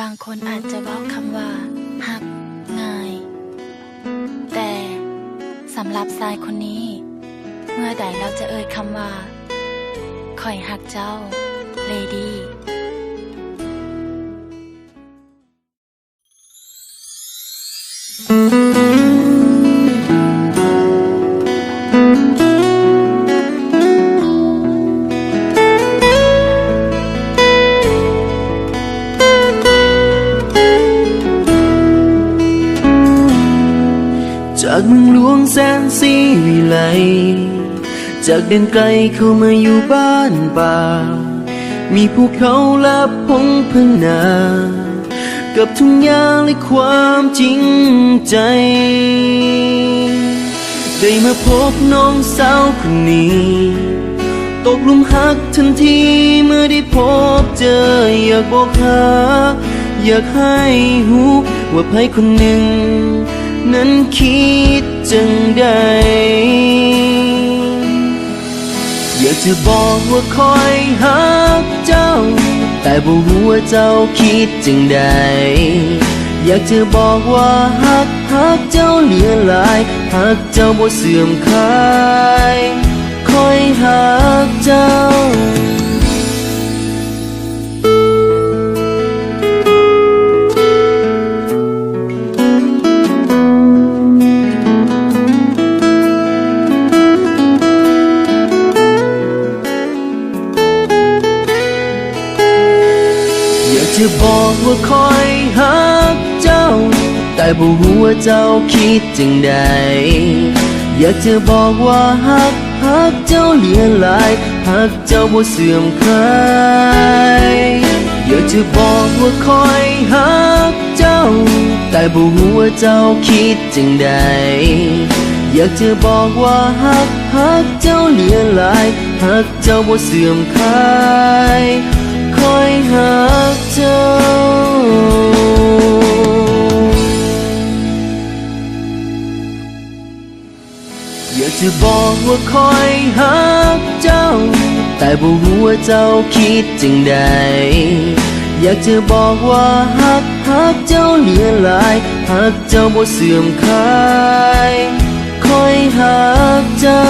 บางคนอาจจะเว้าคำว่าฮักง่าย แต่สำหรับชายคนนี้ เมื่อใดเราจะเอ่ยคำว่าคอยหักเจ้า เลดี้ จากเมืองหลวงแสนสีวิไล จากเดินไกลเข้ามาอยู่บ้านป่า มีภูเขาและพงพึ่งนา กับทุ่งหญ้าและความจริงใจ ได้มาพบน้องสาวคนนี้ ตกหลุมหักทันทีเมื่อได้พบเจออยากบอกหาอยากให้หูว่าใครคนหนึ่ง นั้นคิดจังใด อยากจะบอกว่าคอยหักเจ้า แต่บ่รู้ว่าเจ้าคิดจังใด อยากจะบอกว่าหักหักเจ้าเหลือหลายหักเจ้าบ่เสื่อมคลายคอยหักเจ้า อยากจะบอกว่าคอยหักเจ้า แต่บ่รู้ว่าเจ้าคิดจังใด อยากจะบอกว่าหักหักเจ้าเหลือหลายหักเจ้าบ่เสื่อมคลายอยากจะบอกว่าคอยหักเจ้า แต่บ่รู้ว่าเจ้าคิดจังใด อยากจะบอกว่าหักหักเจ้าเหลือหลายหักเจ้าบ่เสื่อมคลาย คอยหักเจ้า อยากจะบอกว่าคอยหักเจ้า แต่บ่รู้ว่าเจ้าคิดจังใด อยากจะบอกว่าหักหักเจ้าเหลือหลายหักเจ้าบ่เสื่อมคลายคอยหักเจ้า